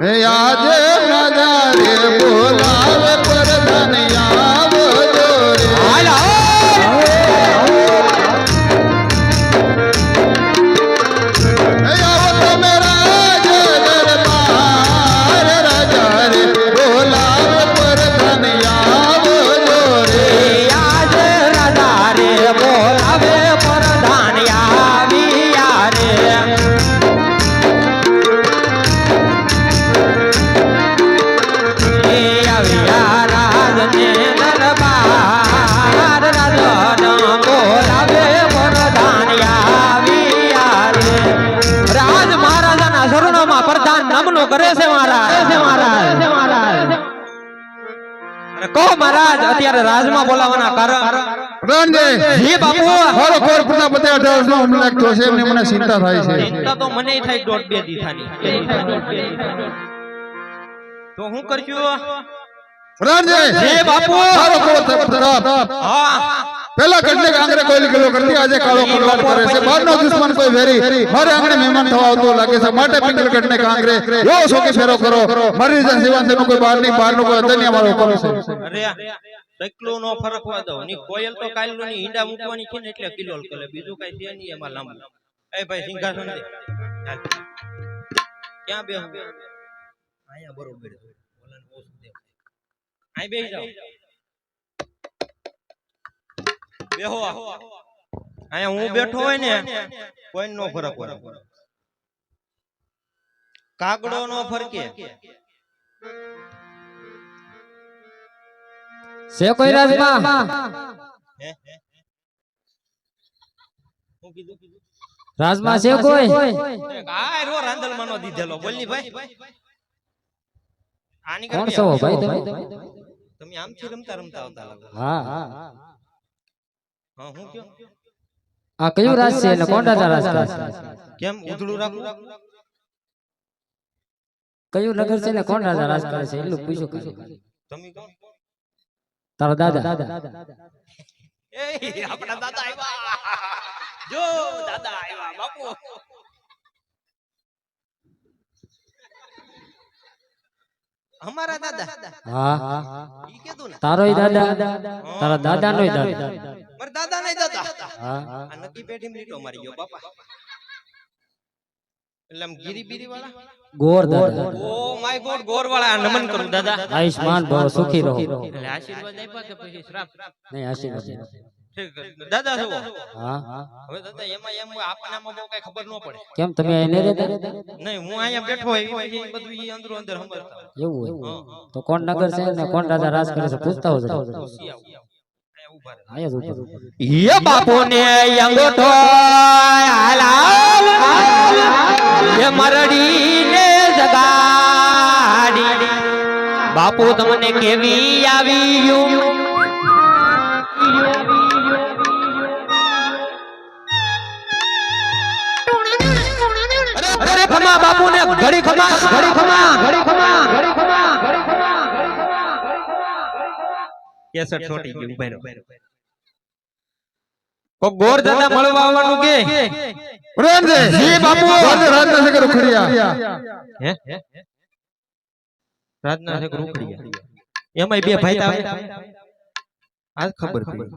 આજે રાજા રે બોલાવે પ્રધાન શરણોમાં પ્રધાન નમનો કરે છે મારા છે મહારાજ. કહો મહારાજ અત્યારે રાજમાં બોલાવાના કારણ. પ્રધાનજી બાપુ. ખોરો ખોર પૂરના બધા અઢાર નો હુમલો થયો છે એમને મને ચિંતા થાય છે. ચિંતા તો મને થાય દોઢ બે દીથાની. તો હું કરશું પ્રધાનજી જી બાપુ. ખોરો ખોર તરફ હા. પેલા કેટલીક આંગણે કોઈ ગેલો કરતી, આજે કાળો કલવાર કરે છે. બહારનો દુશ્મન કોઈ વેરી, મારે આંગણે મહેમાન થવા આવતો લાગે છે. માટે પિંગલ કટને કાંગરે એવો શોકે ફેરો કરો. મારી જન જીવન તેનું કોઈ બહાર નહીં બહારનો કોઈ અંદર નહીં અમારો કરો છે. સકલું નો ફરક તો. ની કોયલ તો કાલનું ની ઈંડા મૂકવાની છે ને એટલે કિલોલ કરે. બીજું કઈ છે નહીં એમાં લાંબુ. એ ભાઈ સિંહાસન દે. ક્યાં બે અહીંયા બરોબર ઓલાને ઓછું દે અહીં બેસી જાઓ. બેહો અહીંયા હું બેઠો હોય ને કોઈ નો ફરક હોય. કાગડો નો ફરકે. છે કોઈ રાજમાં? હું કીધું રાજમાં છે કોઈ? આ રો રાંદલમાં માનો દીધેલો. બોલની ભાઈ. આની કોણ છો ભાઈ તમે? તમે આમથી રમતા રમતા આવતા લાગો. હા હા. આ કયું રાજ છે એટલે કોણ રાજા કેમ ઉધડું રાખું કયું નગર છે ને કોણ રાજા રાજ કરે છે એટલું પૂછો ખાલી. તમે કહો. તારા દાદા. એ આપણા દાદા આવ્યા. જો દાદા આવ્યા બાપુ. અમારા દાદા. હા. ઈ કીધું ને. તારોય દાદા. તારા દાદા. મારા દાદા. નહીં દાદા. હા. આ નકી પેઢી લીટો મારી ગયો બાપા. એટલે આમ ગીરી બીરી વાળા ગોર દાદા. ઓ માય ગોડ ગોર વાળા નમન કરું દાદા. આયુષ્માન ભવ સુખી રહો. એટલે આશીર્વાદ આપ્યા કે પછી શ્રાપ? નહીં આશીર્વાદ દાદા છો હા. હવે દાદા એમાં એમ આપણને બહુ કઈ ખબર ન પડે. કેમ તમે અહીં રહેતા? નહીં હું અહીંયા બેઠો એ બધું ઈ અંદરો અંદર સંભાળતા એવું હોય. તો કોણ નગર છે ને કોણ રાજા રાજ કરે છે પૂછતા હોય જરા. પૂછી આવું. અહીંયા ઊભા રહે. અહીંયા જ ઊભા રહો. યે બાપુ ને અંગોઠો હાલાલ યે મરડી ને જગાડી. બાપુ તમને કેવી આવી અરે ખમા બાપુ ને ઘડી ખમા ઘડી ખમા ઘડી ખમા ઘડી ખમા ઘડી ખમા કેસર છોટી ગયું ઊભા રહો. ગોર દાદા મળવા આવવાનું કે? પ્રધાનજી જી બાપુ. આજે રાજના નગર ઉખડ્યા હે? રાજના છે રૂખડિયા? એમાંય બે ભાઈ આવે? આજ ખબર પડી.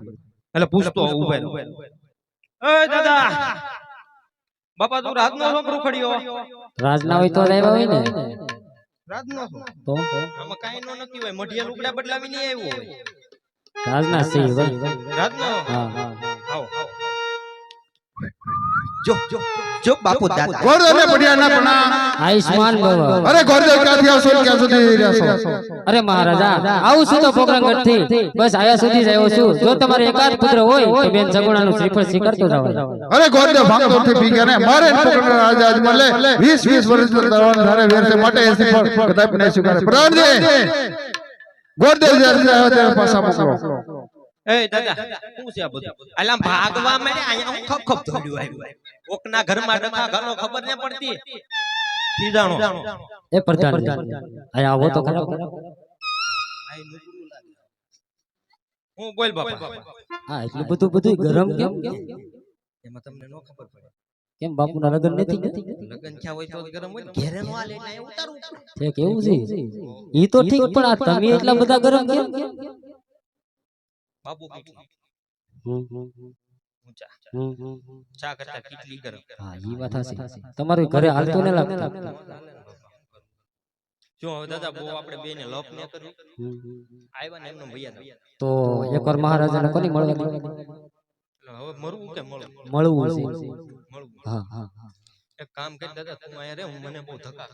એટલે પૂછતો ઊભા એ દાદા! બાપા તું રાજનો છો રૂખડિયો રાજના હોય તો રહેવા હોય ને. રાજનો છો તો આમાં કાઈ નો નથી હોય. મઢિયા લુગડા બદલાવી નહીં આવ્યો હોય. રાજના સિંહ ભાઈ રાજનો હા હા. આવો. જો જો જો બાપુ દાદા. ગોરદેવને પડ્યા ના પણ. આયુષ્માન ભવ. અરે ગોરદેવ ક્યાંથી આવશો ક્યાં સુધી રહ્યા છો? અરે મહારાજા આવું છું તો પોકરણગઢથી બસ આયા સુધી જ આવ્યો છું. જો તમારે એકાદ પુત્ર હોય તો બેન સગુણાનું શ્રીફળ સ્વીકારતો જાવ અરે ગોરદેવ ભાગતો થી પી ગયા ને મારે જ રાજા આજ મળે. 20 20 વર્ષ દરવાન ધારે વેર માટે એસી પર કદાચ નહીં સ્વીકારે. પ્રધાનજી ગોરદેવ જ્યારે આવ્યો ત્યારે પાછા મોકલો. એ દાદા શું છે આ બધું? અલા ભાગવા મળે અહીંયા હું ખપ ખપ દોડ્યું આવ્યું કોકના ઘરમાં ડખા ઘરનો ખબર ન પડતી. સીધાણો. એ પ્રધાન અહીંયા આવો તો ખરા. હું બોલ બાપા. હા એટલું બધું બધું ગરમ કેમ? એમાં તમને નો ખબર પડે. કેમ બાપુના લગ્ન નથી એ હોય તો ગરમ હોય ઘેરે નો હાલે એટલે અહીંયા છે કેવું છે. ઈ તો ઠીક પણ આ તમે એટલા બધા ગરમ કેમ? બાપુ કેટલી. ચા કરતા કેટલી ગરમ હા ઈ વાત હશે તમારું ઘરે હાલતું ને લાગતું જો હવે દાદા બહુ આપણે બે ને લપ ન કર્યું. આવ્યા ને એમનો ભૈયા. તો એકવાર મહારાજાને કોની મળવા દીધી? હવે મરવું કે મળવું મળવું મળવું હા હા હા. એક કામ કરી દાદા તું અહીંયા રે હું મને બહુ ધક્કા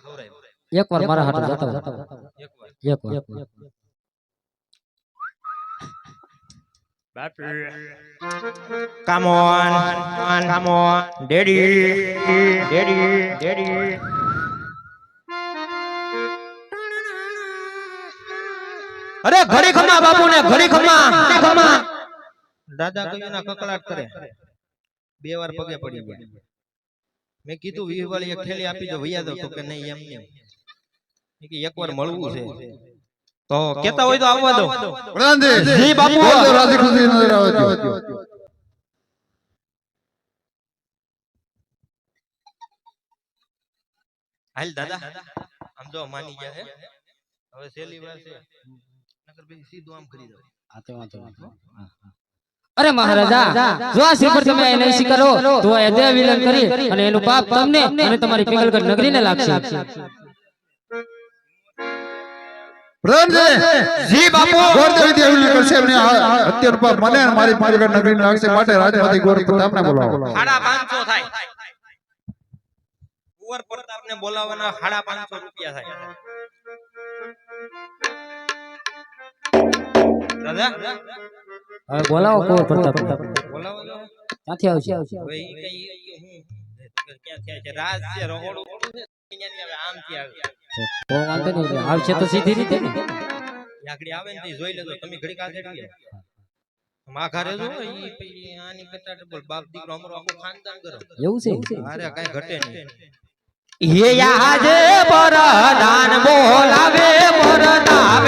એક એકવાર મારા હાથે જતા. એકવાર એકવાર Come on, come on, daddy, daddy, daddy. અરે ઘડી ખમા બાપુ ને ઘડી ખમા. ખમા. દાદા કયું ના કકડાટ કરે. બે વાર પગે પડી ગયા. મેં કીધું વીસ વાળી એક થેલી આપી દો વૈયા દો તો કે નહીં એમ એમ એક વાર મળવું છે. તો કેતા હોય તો આવવા દો. જી બાપુ. રાજી ખુશી નજર આવે હાલ દાદા. આમ જો માની ગયા છે. હવે સેલી વાર છે. નકર ભાઈ સીધું આમ કરી દો અરે મહારાજા જો આ શ્રીફળ તમે આ કરો તો એ વિલન કરી અને એનું પાપ તમને અને તમારી પિંગલગઢ નગરીને લાગશે. જી બાપુ. ગોરદેવી દેવીને કરશે એમને આ- આ મને અને મારી પાલગઢ નગરીને લાગશે માટે રાજમાંથી ગોર પ્રતાપને બોલાવો. સાડા પાંચસો થાય. કુંવર પ્રતાપને બોલાવવાના સાડા પાંચસો રૂપિયા થાય. દાદા? હવે બોલાવો કોર પ્રતાપ બોલાવો ક્યાંથી આવશે? હવે ઈ કઈ હું ક્યાં થયા છે? રાજ છે રહોડું. છે? અહીંયાથી આવે. આમથી આવે તો વાંધો નહીં આવશે તો સીધી રીતે ને? લાકડી આવે ને જોઈ લેજો. તમે ઘડી કાઢે એટલે માખા રેજો ઈ પછી આની કરતા ડબલ બાપ દીકરો અમારો આખો ખાનદાન કરો. એવું છે? અરે કઈ ઘટે નહીં. હે યાજે પરદાન બોલાવે પરતાપ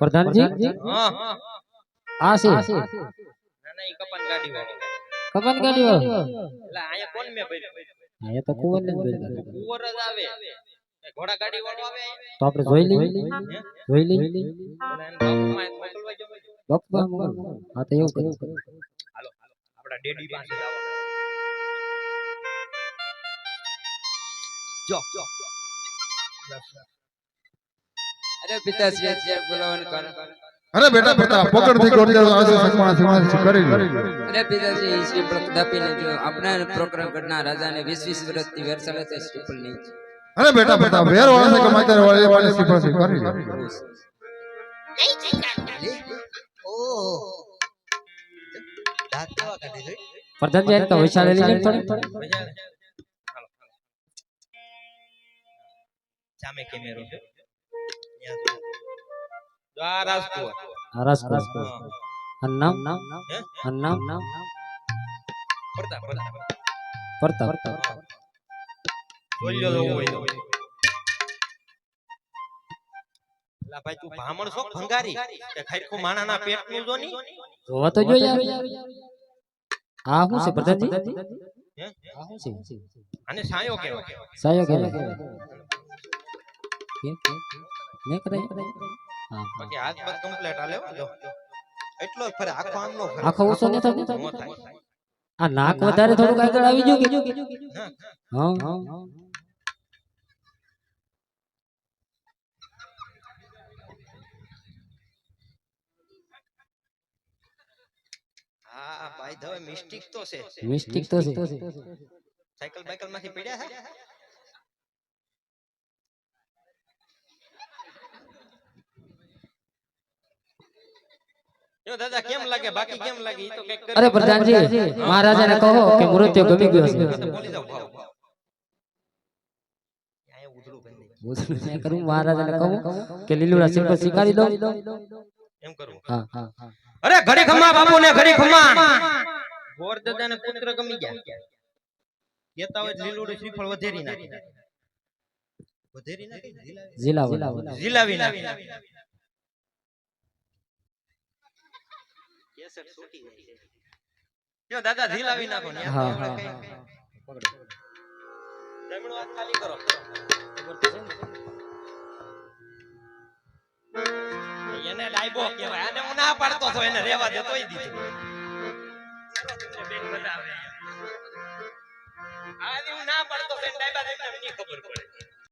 પ્રધાનજી? હા છે. ના ના ઈ કપન ગાડી વાળી. કપન ગાડી વાળો? એટલે અહીંયા કોણ મે એ તો કુવર ને જ જ આવે. ઘોડા ગાડી વાળો આવે તો આપણે જોઈ લઈ જોઈ લઈ એટલે એને બાપુમાં એક મોકલવા જો બાપા મોકલ. હા તો એવું કરો હાલો આપડા ડેડી પાસે જાવ જો જો. અરે પિતાશ્રી અત્યારે બોલાવવાનું કારણ અરે બેટા બેટા પકડથી ગોરદેવ આવશે સગમાણા સિંહાસન કરી લે. અરે પિતાશ્રી શ્રી પ્રતાપીને જો આપણા પ્રોગ્રામગઢના રાજાને વીસ વીસ વર્ષથી વેરસાલે તે શ્રીફળ નહીં છે. અરે બેટા બેટા વેર વાળશે કે માતારે વાળી વાળી સ્ટીપલથી કરી લે. પ્રધાનજી એને તો વિશાળ લઈ જાય થોડી મજા આવે? હાલો, હાલો. સામે કેમેરો છે આ રાજકુંવર. આ રાજકોટ હા. આ નામ? હે? આ નામ પ્રતાપ, પ્રતાપ. પ્રતાપ હા. જોઈ લો એવું હોય ભાઈ તું ભામણ છો? ભંગારી? કે ખાઈખું માણાના પેટનું જો ની જોવા તો જોઈએ આ શું છે પ્રધાનજી આ શું છે? આને સાયો કહેવાય. સાયો કહેવાય. કેમ? ને કરાય? હા બાકી હાથ બાદ કમ્પ્લેટ હાલે હો, જો એટલો જ ફરે આખો આમ નો ફરે. આખો ઓછો ને થતો નો થાય. આ નાક વધારે થોડુંક આગળ આવી ગયું કે? હા. હા. હા બાય ધ વે મિસ્ટેક તો છે. મિસ્ટેક તો છે. સાયકલ બાયકલમાંથી પડ્યા છે? દાદા કેમ લાગે? બાકી કેમ લાગે? ઈ તો કંઈક અરે પ્રધાનજી મહારાજાને કહો કે મૃત્યુ ગમી ગયો છે. તો બોલી જાવ ભાવ અહીંયા ઉધડું બંધ નહીં. મેં કરું? મહારાજાને કહું કે લીલુડા સિંહ પર સ્વીકારી દો એમ કરવું હા હા હા. અરે ઘડી ખમા બાપુ ને ઘડી ખમા. ગોર દાદા પુત્ર ગમી ગયા. કેતા હોય લીલુડું શ્રીફળ વધેરી નાખી. વધેરી નાખી જીલાવો જીલાવો જીલાવી છૂટી જાય જો દાદા જીલાવી નાખો ને હા, હા, જમણો હાથ ખાલી કરો. એને ડાયબો કહેવાય. આને હું ના પાડતો તો એને રેવા દેતો દીધું. બેન હું ના પાડતો તો એને ડાયબા દેતા મને ખબર પડે.